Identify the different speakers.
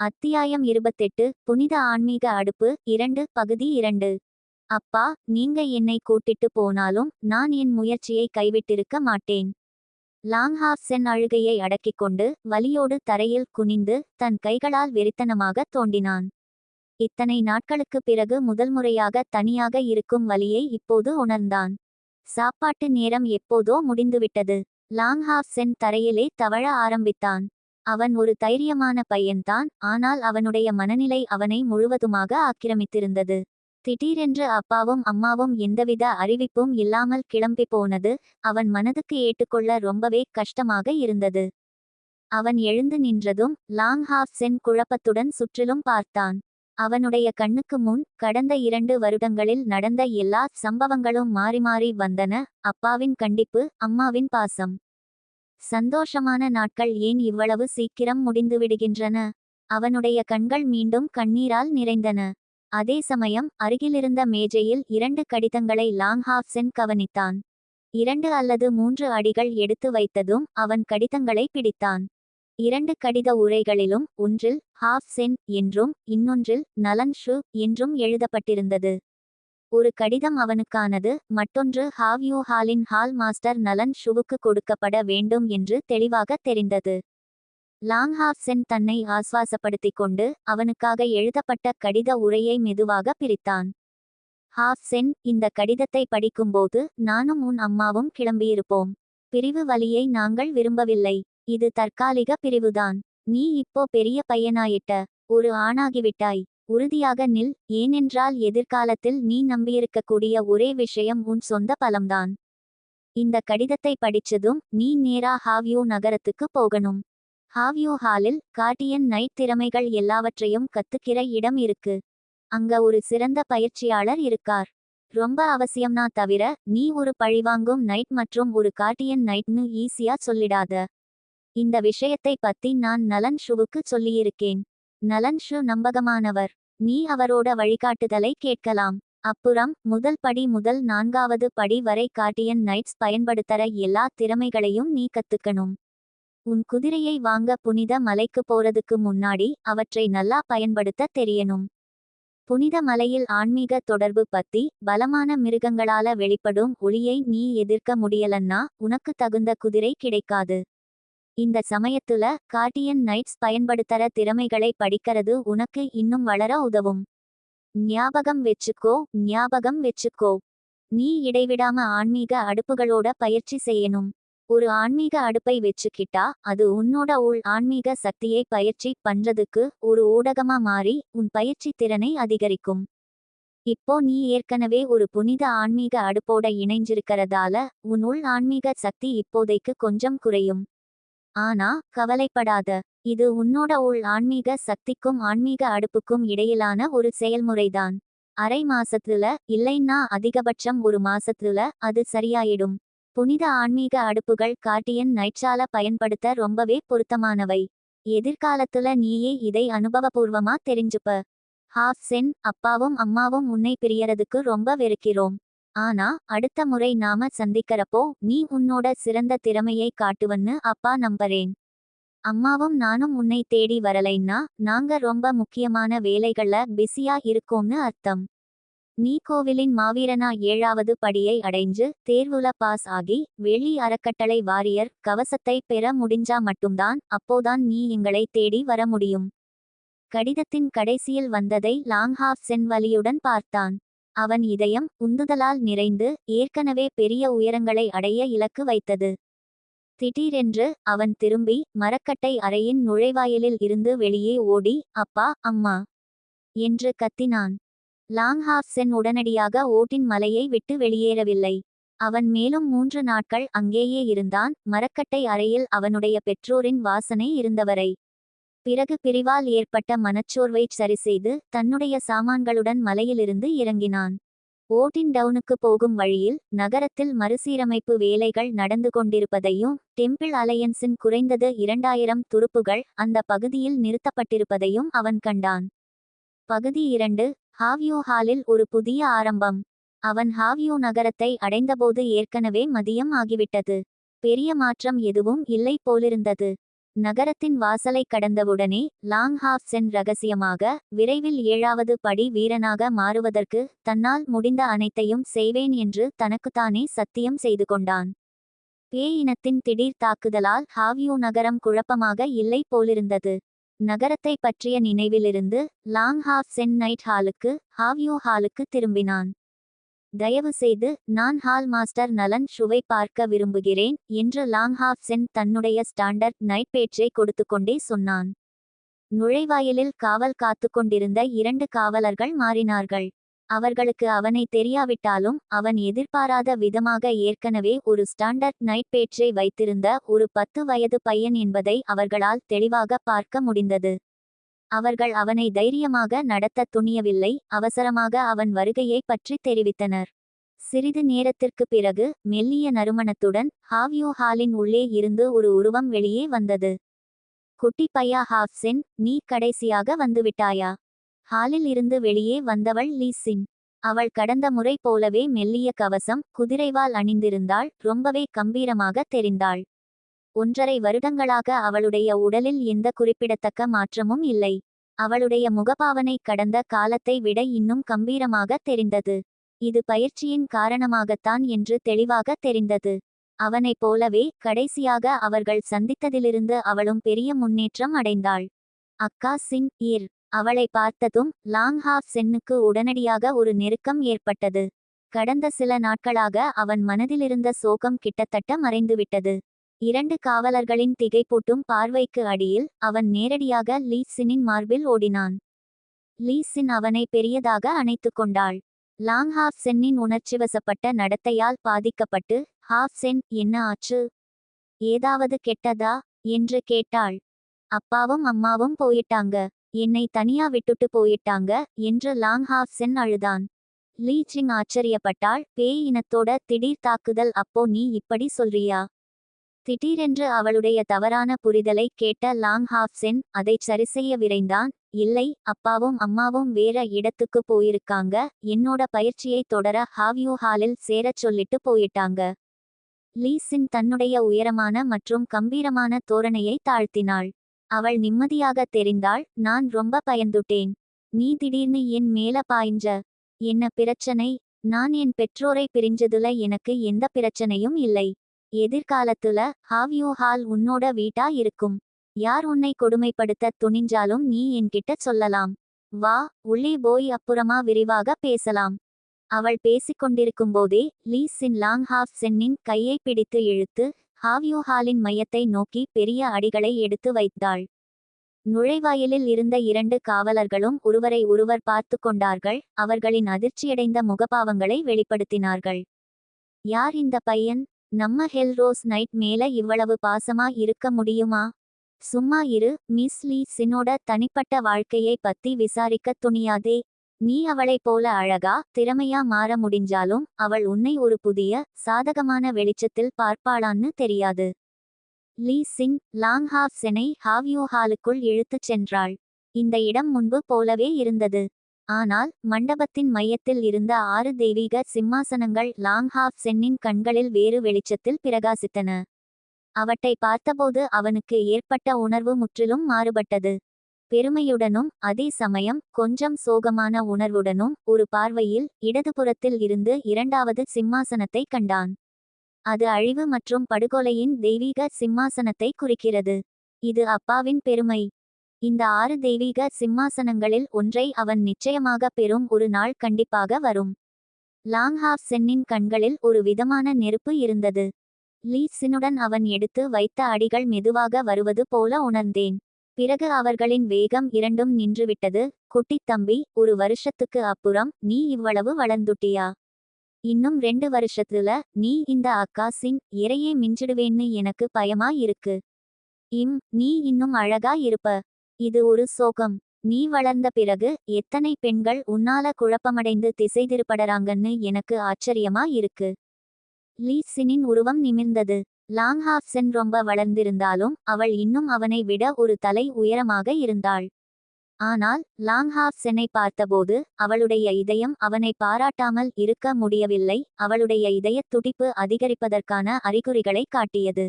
Speaker 1: அத்தியாயம் இருபத்தெட்டு புனித ஆன்மீக அடுப்பு இரண்டு பகுதி இரண்டு. அப்பா நீங்க என்னை கூட்டிட்டு போனாலும் நான் என் முயற்சியை கைவிட்டிருக்க மாட்டேன். லாங்ஹாஃப்சென் அழுகையை அடக்கிக் கொண்டு வலியோடு தரையில் குனிந்து தன் கைகளால் வெறித்தனமாக தோண்டினான். இத்தனை நாட்களுக்குப் பிறகு முதல் முறையாக தனியாக இருக்கும் வலியை இப்போது உணர்ந்தான். சாப்பாட்டு நேரம் எப்போதோ முடிந்துவிட்டது. லாங்ஹாஃப்சென் தரையிலே தவழ ஆரம்பித்தான். அவன் ஒரு தைரியமான பையன்தான் ஆனால் அவனுடைய மனநிலை அவனை முழுவதுமாக ஆக்கிரமித்திருந்தது. திடீரென்று அப்பாவும் அம்மாவும் எந்தவித அறிவிப்பும் இல்லாமல் கிளம்பி போனது அவன் மனதுக்கு ஏற்றுக்கொள்ள ரொம்பவே கஷ்டமாக இருந்தது. அவன் எழுந்து நின்றதும் லாங் ஹாஃப் சென் குழப்பத்துடன் சுற்றிலும் பார்த்தான். அவனுடைய கண்ணுக்கு முன் கடந்த இரண்டு வருடங்களில் நடந்த எல்லா சம்பவங்களும் மாறி மாறி வந்தன அப்பாவின் கண்டிப்பு அம்மாவின் பாசம். சந்தோஷமான நாட்கள் ஏன் இவ்வளவு சீக்கிரம் முடிந்துவிடுகின்றன? அவனுடைய கண்கள் மீண்டும் கண்ணீரால் நிறைந்தன. அதே சமயம் அருகிலிருந்த மேஜையில் இரண்டு கடிதங்களை லாங்ஹாஃப்சென் கவனித்தான். இரண்டு அல்லது மூன்று அடிகள் எடுத்து வைத்ததும் அவன் கடிதங்களை பிடித்தான். இரண்டு கடித உரைகளிலும் ஒன்றில் ஹாஃப் சென் என்றும் இன்னொன்றில் நலன் ஷு என்றும் எழுதப்பட்டிருந்தது. ஒரு கடிதம் அவனுக்கானது மற்றொன்று ஹாவ்யூ ஹாலின் ஹால் மாஸ்டர் நலன் ஷுவுக்கு கொடுக்கப்பட வேண்டும் என்று தெளிவாக தெரிந்தது. லாங்ஹாஃப் சென் தன்னை ஆஸ்வாசப்படுத்திக் கொண்டு அவனுக்காக எழுதப்பட்ட கடித உரையை மெதுவாக பிரித்தான். ஹாஃப் சென் இந்த கடிதத்தை படிக்கும்போது நானும் உன் அம்மாவும் கிளம்பியிருப்போம். பிரிவு வழியை நாங்கள் விரும்பவில்லை. இது தற்காலிக பிரிவுதான். நீ இப்போ பெரிய பையனாயிட்ட ஒரு ஆணாகிவிட்டாய். உறுதியாக நில் ஏனென்றால் எதிர்காலத்தில் நீ நம்பியிருக்கக்கூடிய ஒரே விஷயம் உன் சொந்த பலம்தான். இந்த கடிதத்தை படிச்சதும் நீ நேரா ஹாவ்யூ நகரத்துக்கு போகணும். ஹாவ்யூ ஹாலில் கார்டியன் நைட் திறமைகள் எல்லாவற்றையும் கத்துக்கிற இடம் இருக்கு. அங்க ஒரு சிறந்த பயிற்சியாளர் இருக்கார். ரொம்ப அவசியம்னா தவிர நீ ஒரு பழிவாங்கும் நைட் மற்றும் ஒரு கார்டியன் நைட்னு ஈஸியா சொல்லிடாத. இந்த விஷயத்தை பத்தி நான் நலன் ஷுவுக்கு சொல்லியிருக்கேன். நலன் ஷு நம்பகமானவர். நீ அவரோட வழிகாட்டுதலை கேட்கலாம். அப்புறம் முதல் படி முதல் நான்காவது படி வரை கார்டியன் நைட்ஸ் பயன்படுத்தற எல்லா திறமைகளையும் நீ கத்துக்கணும். உன் குதிரையை வாங்க புனித மலைக்கு போறதுக்கு முன்னாடி அவற்றை நல்லா பயன்படுத்த தெரியணும். புனித மலையில் ஆன்மீக தொடர்பு பத்தி பலமான மிருகங்களால வெளிப்படும் ஒளியை நீ எதிர்க்க முடியலன்னா உனக்கு தகுந்த குதிரை கிடைக்காது. இந்த சமயத்துல கார்டியன் நைட்ஸ் பயன்படுத்தற திறமைகளை படிக்கிறது உனக்கு இன்னும் வளர உதவும். ஞாபகம் வெச்சுக்கோ ஞாபகம் வெச்சுக்கோ. நீ இடைவிடாம ஆன்மீக அடுப்புகளோட பயிற்சி செய்யணும். ஒரு ஆன்மீக அடுப்பை வெச்சுக்கிட்டா அது உன்னோட உள் ஆன்மீக சக்தியை பயிற்சி பண்றதுக்கு ஒரு ஊடகமா மாறி உன் பயிற்சி திறனை அதிகரிக்கும். இப்போ நீ ஏற்கனவே ஒரு புனித ஆன்மீக அடுப்போட இணைஞ்சிருக்கிறதால உன் உள் ஆன்மீக சக்தி இப்போதைக்கு கொஞ்சம் குறையும். ஆனா கவலைப்படாத. இது உன்னோட உள் ஆன்மீக சக்திக்கும் ஆன்மீக அடுப்புக்கும் இடையிலான ஒரு செயல்முறைதான். அரை மாசத்துல இல்லைன்னா அதிகபட்சம் ஒரு மாசத்துல அது சரியாயிடும். புனித ஆன்மீக அடுப்புகள் கார்டியன் நைட்சால பயன்படுத்த ரொம்பவே பொருத்தமானவை. எதிர்காலத்துல நீயே இதை அனுபவபூர்வமா தெரிஞ்சுப்ப. ஹாஃப் சென் அப்பாவும் அம்மாவும் உன்னை பிரியறதுக்கு ரொம்ப வெறுக்கிறோம். ஆனா அடுத்த முறை நாம சந்திக்கிறப்போ நீ உன்னோட சிறந்த திறமையை காட்டுவன்னு அப்பா நம்புறேன். அம்மாவும் நானும் உன்னை தேடி வரலைன்னா நாங்க ரொம்ப முக்கியமான வேலைகள்ல பிஸியா இருக்கோம்னு அர்த்தம். நீ கோவிலின் மாவீரனா ஏழாவது படியை அடைஞ்சு தேர்வுல பாஸ் ஆகி வெளி அறக்கட்டளை வாரியர் கவசத்தை பெற முடிஞ்சா மட்டும்தான் அப்போதான் நீ எங்களை தேடி வர முடியும். கடிதத்தின் கடைசியில் வந்ததை லாங்ஹாஃப் சென் வலியுடன் பார்த்தான். அவன் இதயம் உந்துதலால் நிறைந்து ஏற்கனவே பெரிய உயரங்களை அடைய இலக்கு வைத்தது. திடீரென்று அவன் திரும்பி மரக்கட்டை அறையின் நுழைவாயிலில் இருந்து வெளியே ஓடி அப்பா அம்மா என்று கத்தினான். லாங்ஹாஃப் சென் உடனடியாக ஓட்டின் மலையை விட்டு வெளியேறவில்லை. அவன் மேலும் மூன்று நாட்கள் அங்கேயே இருந்தான். மரக்கட்டை அறையில் அவனுடைய பெற்றோரின் வாசனை இருந்தவரை பிறகு பிரிவால் ஏற்பட்ட மனச்சோர்வை சரிசெய்து தன்னுடைய சாமான்களுடன் மலையிலிருந்து இறங்கினான். ஓட்டின் டவுனுக்கு போகும் வழியில் நகரத்தில் மறுசீரமைப்பு வேலைகள் நடந்து கொண்டிருப்பதையும் டெம்பிள் அலையன்ஸின் குறைந்தது இரண்டாயிரம் துருப்புகள் அந்த பகுதியில் நிறுத்தப்பட்டிருப்பதையும் அவன் கண்டான். பகுதி இரண்டு ஹாவ்யூ ஹாலில் ஒரு புதிய ஆரம்பம். அவன் ஹாவியோ நகரத்தை அடைந்தபோது ஏற்கனவே மதியம் ஆகிவிட்டது. பெரிய மாற்றம் எதுவும் இல்லை போலிருந்தது. நகரத்தின் வாசலை கடந்தவுடனே லாங் ஹாஃப் சென் ரகசியமாக விரைவில் ஏழாவது படி வீரனாக மாறுவதற்கு தன்னால் முடிந்த அனைத்தையும் செய்வேன் என்று தனக்குத்தானே சத்தியம் செய்து கொண்டான். பேய் இனத்தின் திடீர் தாக்குதலால் ஹாவியூ நகரம் குழப்பமாக இல்லை போலிருந்தது. நகரத்தை பற்றிய நினைவிலிருந்து லாங் ஹாஃப் சென் நைட் ஹாலுக்கு ஹாவ்யூ ஹாலுக்கு திரும்பினான். தயவுசெய்து நான் ஹால் மாஸ்டர் நலன் ஷுவை பார்க்க விரும்புகிறேன் என்று லாங்ஹாஃப் சென் தன்னுடைய ஸ்டாண்டர்ட் நைட் பேச்சை கொடுத்து கொண்டே சொன்னான். நுழைவாயிலில் காவல் காத்து கொண்டிருந்த இரண்டு காவலர்கள் மாறினார்கள். அவர்களுக்கு அவனை தெரியாவிட்டாலும் அவன் எதிர்பாராத விதமாக ஏற்கனவே ஒரு ஸ்டாண்டர்ட் நைட் பேச்சை வைத்திருந்த ஒரு பத்து வயது பையன் என்பதை அவர்களால் தெளிவாக பார்க்க முடிந்தது. அவர்கள் அவனை தைரியமாக நடத்த துணியவில்லை அவசரமாக அவன் வருகையை பற்றி தெரிவித்தனர். சிறிது நேரத்திற்கு பிறகு மெல்லிய நறுமணத்துடன் ஹாவ்யூ ஹாலின் உள்ளே இருந்து ஒரு உருவம் வெளியே வந்தது. குட்டி பையா ஹாஃப்சின் நீ கடைசியாக வந்துவிட்டாயா? ஹாலில் இருந்து வெளியே வந்தவள் லீசின். அவள் கடந்த முறை போலவே மெல்லிய கவசம் குதிரைவால் அணிந்திருந்தாள் ரொம்பவே கம்பீரமாக தெரிந்தாள். ஒன்றரை வருடங்களாக அவளுடைய உடலில் எந்த குறிப்பிடத்தக்க மாற்றமும் இல்லை. அவளுடைய முகபாவனை கடந்த காலத்தை விட இன்னும் கம்பீரமாக தெரிந்தது. இது பயிற்சியின் காரணமாகத்தான் என்று தெளிவாக தெரிந்தது. அவனைப் போலவே கடைசியாக அவர்கள் சந்தித்ததிலிருந்து அவளும் பெரிய முன்னேற்றம் அடைந்தாள். அக்கா சின் ஈர் அவளை பார்த்ததும் லாங் ஹாஃப் சென்னுக்கு உடனடியாக ஒரு நெருக்கம் ஏற்பட்டது. கடந்த சில நாட்களாக அவன் மனதிலிருந்த சோகம் கிட்டத்தட்ட மறைந்துவிட்டது. இரண்டு காவலர்களின் திகைப்பூட்டும் பார்வைக்கு அடியில் அவன் நேரடியாக லீசினின் மார்பில் ஓடினான். லீசின் அவனை பெரியதாக அணைத்து கொண்டாள். லாங் ஹாஃப் சென்னின் உணர்ச்சிவசப்பட்ட நடத்தையால் பாதிக்கப்பட்டு ஹாஃப் சென் என்ன ஆச்சு? ஏதாவது கெட்டதா? என்று கேட்டாள். அப்பாவும் அம்மாவும் போயிட்டாங்க. என்னை தனியா விட்டுட்டு போயிட்டாங்க என்று லாங் ஹாஃப் சென் அழுதான். லீச்சிங் ஆச்சரியப்பட்டாள். பேய் இனத்தோட திடீர் தாக்குதல் அப்போ நீ இப்படி சொல்றியா? திடீரென்று அவளுடைய தவறான புரிதலை கேட்ட லாங் ஹாஃப்சென் அதை சரிசெய்ய விரைந்தான். இல்லை அப்பாவும் அம்மாவும் வேற இடத்துக்கு போயிருக்காங்க. என்னோட பயிற்சியை தொடர ஹாவ்யூ ஹாலில் சேரச் சொல்லிட்டு போயிட்டாங்க. லீசின் தன்னுடைய உயரமான மற்றும் கம்பீரமான தோரணையை தாழ்த்தினாள். அவள் நிம்மதியாக தெரிந்தாள் நான் ரொம்ப பயந்துட்டேன். நீ திடீர்னு என் மேல பாய்ஞ்ச என்ன பிரச்சனை? நான் என் பெற்றோரை பிரிஞ்சதுல எனக்கு எந்த பிரச்சனையும் இல்லை. எதிர்காலத்துல ஹாவ்யூ ஹால் உன்னோட வீட்டா இருக்கும். யார் உன்னை கொடுமைப்படுத்த துணிஞ்சாலும் நீ என்கிட்ட சொல்லலாம். வா உள்ளே போய் அப்புறமா விரிவாக பேசலாம். அவள் பேசிக்கொண்டிருக்கும்போதே லீ சின் லாங் ஹாஃப் சென்னின் கையை பிடித்து இழுத்து ஹாவ்யூ ஹாலின் மையத்தை நோக்கி பெரிய அடிகளை எடுத்து வைத்தாள். நுழைவாயிலில் இருந்த இரண்டு காவலர்களும் ஒருவரை ஒருவர் பார்த்து கொண்டார்கள். அவர்களின் அதிர்ச்சியடைந்த முகபாவங்களை வெளிப்படுத்தினார்கள். யார் இந்த பையன்? நம்ம ஹெல்ரோஸ் நைட் மேல இவ்வளவு பாசமா இருக்க முடியுமா? சும்மா இரு மிஸ் லீ சினோட தனிப்பட்ட வாழ்க்கையை பத்தி விசாரிக்க துணியாதே. நீ அவளைப் போல அழகா திறமையா மாற முடிஞ்சாலும் அவள் உன்னை ஒரு புதிய சாதகமான வெளிச்சத்தில் பார்ப்பாளான்னு தெரியாது. லீ சின் லாங் ஹாஃப் செனை ஹாவ்யூ ஹாலுக்குள் இழுத்துச் சென்றாள். இந்த இடம் முன்பு போலவே இருந்தது. ஆனால் மண்டபத்தின் மையத்தில் இருந்த ஆறு தெய்வீக சிம்மாசனங்கள் லாங் ஹாஃப் சென்னின் கண்களில் வேறு வெளிச்சத்தில் பிரகாசித்தன. அவற்றை பார்த்தபோது அவனுக்கு ஏற்பட்ட உணர்வு முற்றிலும் மாறுபட்டது. பெருமையுடனும் அதே சமயம் கொஞ்சம் சோகமான உணர்வுடனும் ஒரு பார்வையில் இடதுபுறத்தில் இருந்து இரண்டாவது சிம்மாசனத்தை கண்டான். அது அழிவு மற்றும் படுகொலையின் தெய்வீக சிம்மாசனத்தை குறிக்கிறது. இது அப்பாவின் பெருமை. இந்த ஆறு தெய்வீக சிம்மாசனங்களில் ஒன்றை அவன் நிச்சயமாக பெறும் ஒரு நாள் கண்டிப்பாக வரும். லாங்ஹாஃப் சென்னின் கண்களில் ஒரு விதமான நெருப்பு இருந்தது. லீசினுடன் அவன் எடுத்து வைத்த அடிகள் மெதுவாக வருவது போல உணர்ந்தேன். பிறகு அவர்களின் வேகம் இரண்டும் நின்றுவிட்டது. குட்டித் தம்பி ஒரு வருஷத்துக்கு அப்புறம் நீ இவ்வளவு வளர்ந்துட்டியா? இன்னும் ரெண்டு வருஷத்துல நீ இந்த அக்காசின் இறையே மிஞ்சிடுவேன்னு எனக்கு பயமா இருக்கு. இம் நீ இன்னும் அழகா இருப்ப. இது ஒரு சோகம். நீ வளர்ந்த பிறகு எத்தனை பெண்கள் உன்னால குழப்பமடைந்து திசை திருப்படறாங்கன்னு எனக்கு ஆச்சரியமா இருக்கு. லீசினின் உருவம் நிமிர்ந்தது. லாங் ஹாஃப் சென் ரொம்ப வளர்ந்திருந்தாலும் அவள் இன்னும் அவனை விட ஒரு தலை உயரமாக இருந்தாள். ஆனால் லாங் ஹாஃப் சென்னை பார்த்தபோது அவளுடைய இதயம் அவனை பாராட்டாமல் இருக்க முடியவில்லை. அவளுடைய இதயத் துடிப்பு அதிகரிப்பதற்கான அறிகுறிகளை காட்டியது.